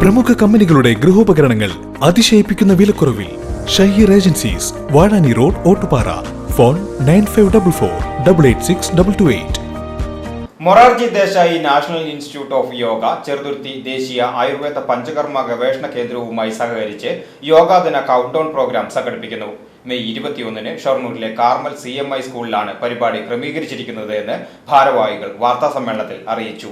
പ്രമുഖ കമ്പനികളുടെ ഗൃഹോപകരണങ്ങൾ അതിശയിപ്പിക്കുന്ന വിലക്കുറവിൽ Shaheer agencies Vazhani road Ottupara. Phone nine five double four double eight six double two eight. Morarji Desai national institute of yoga Cheruthuruthy ദേശീയ ആയുർവേദ പഞ്ചകർമ്മ ഗവേഷണ കേന്ദ്രവുമായി സഹകരിച്ച് യോഗാദിന കൗണ്ട്ഡൗൺ പ്രോഗ്രാം സംഘടിപ്പിക്കുന്നു. മെയ് ഇരുപത്തിയൊന്നിന് ഷൊർണൂരിലെ കാർമൽ സി എം ഐ സ്കൂളിലാണ് പരിപാടി ക്രമീകരിച്ചിരിക്കുന്നത് എന്ന് ഭാരവാഹികൾ വാർത്താസമ്മേളനത്തിൽ അറിയിച്ചു.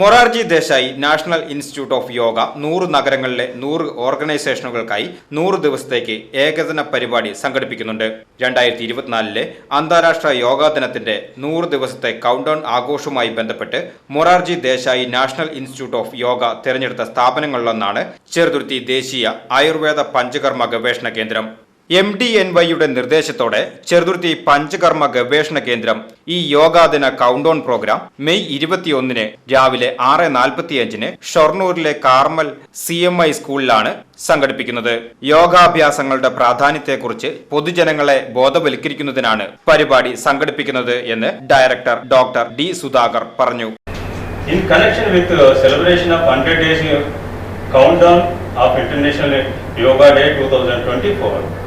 Morarji Desai national institute of yoga നൂറ് നഗരങ്ങളിലെ നൂറ് ഓർഗനൈസേഷനുകൾക്കായി നൂറ് ദിവസത്തേക്ക് ഏകദിന പരിപാടി സംഘടിപ്പിക്കുന്നുണ്ട്. രണ്ടായിരത്തി ഇരുപത്തിനാലിലെ അന്താരാഷ്ട്ര യോഗാ ദിനത്തിന്റെ നൂറ് ദിവസത്തെ കൗണ്ട്ഡൗൺ ആഘോഷവുമായി ബന്ധപ്പെട്ട് Morarji Desai national institute of yoga തിരഞ്ഞെടുത്ത സ്ഥാപനങ്ങളിലൊന്നാണ് ചെറുതുരുത്തി ദേശീയ ആയുർവേദ പഞ്ചകർമ്മ ഗവേഷണ കേന്ദ്രം. എം ഡി എൻ വൈയുടെ നിർദ്ദേശത്തോടെ ചെറുതുരുത്തി പഞ്ചകർമ്മ ഗവേഷണ കേന്ദ്രം ഈ യോഗാദിന കൗണ്ട്ഡൗൺ പ്രോഗ്രാം മെയ് ഇരുപത്തിയൊന്നിന് രാവിലെ ആറ് നാൽപ്പത്തിയഞ്ചിന് ഷൊർണൂരിലെ കാർമൽ സി എം ഐ സ്കൂളിലാണ് സംഘടിപ്പിക്കുന്നത്. യോഗാഭ്യാസങ്ങളുടെ പ്രാധാന്യത്തെക്കുറിച്ച് പൊതുജനങ്ങളെ ബോധവൽക്കരിക്കുന്നതിനാണ് പരിപാടി സംഘടിപ്പിക്കുന്നത് എന്ന് ഡയറക്ടർ ഡോക്ടർ ഡി സുധാകർ പറഞ്ഞു. With the celebration of 100 days countdown of International Yoga Day 2024,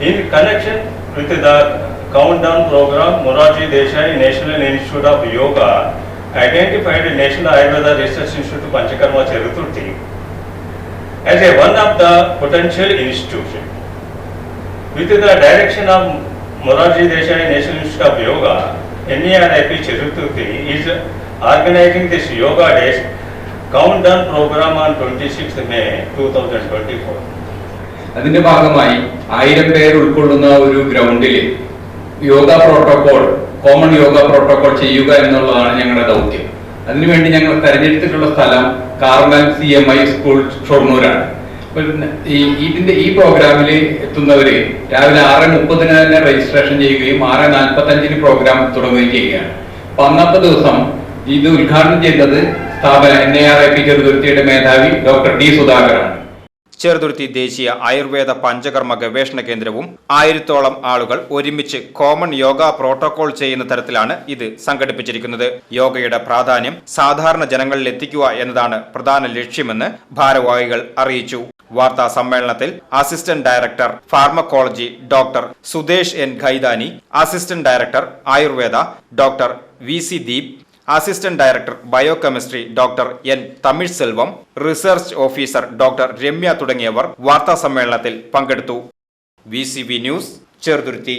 in connection with the countdown program, Morarji Desai National Institute of Yoga identified National Ayurveda Research Institute Panchakarma charuturthi as a one of the potential institution. With the direction of Morarji Desai National Institute of Yoga, NERIP charuturthi is organizing this Yoga Days countdown program on 26th May 2024. അതിന്റെ ഭാഗമായി ആയിരം പേർ ഉൾക്കൊള്ളുന്ന ഒരു ഗ്രൗണ്ടിൽ yoga protocol common yoga protocol ചെയ്യുക എന്നുള്ളതാണ് ഞങ്ങളുടെ ദൗത്യം. അതിനുവേണ്ടി ഞങ്ങൾ തെരഞ്ഞെടുത്തിട്ടുള്ള സ്ഥലം Carmel C M I school ഷൊർണൂരാണ്. ഇതിന്റെ ഈ പ്രോഗ്രാമിൽ എത്തുന്നവര് രാവിലെ ആറ് മുപ്പതിന് തന്നെ രജിസ്ട്രേഷൻ ചെയ്യുകയും ആറ് നാൽപ്പത്തി അഞ്ചിന് പ്രോഗ്രാം തുടങ്ങുകയും ചെയ്യുകയാണ്. അപ്പൊ അന്നത്തെ ദിവസം ഇത് ഉദ്ഘാടനം ചെയ്തത് സ്ഥാപന N I R I P ചെറുതുരുത്തിയുടെ മേധാവി ഡോക്ടർ ഡി സുധാകറാണ് ചെറുതുരുത്തി ദേശീയ ആയുർവേദ പഞ്ചകർമ്മ ഗവേഷണ കേന്ദ്രവും ആയിരത്തോളം ആളുകൾ ഒരുമിച്ച് കോമൺ യോഗ പ്രോട്ടോകോൾ ചെയ്യുന്ന തരത്തിലാണ് ഇത് സംഘടിപ്പിച്ചിരിക്കുന്നത്. യോഗയുടെ പ്രാധാന്യം സാധാരണ ജനങ്ങളിൽ എത്തിക്കുക എന്നതാണ് പ്രധാന ലക്ഷ്യമെന്ന് ഭാരവാഹികൾ അറിയിച്ചു. വാർത്താ സമ്മേളനത്തിൽ assistant director pharmacology doctor Sudesh N Khaidani assistant director Ayurveda doctor V C Deep assistant director biochemistry doctor N Tamil Selvam research officer doctor Ramya തുടങ്ങിയവർ വാർത്താസമ്മേളനത്തിൽ പങ്കെടുത്തു. V news Cheruthuruthy.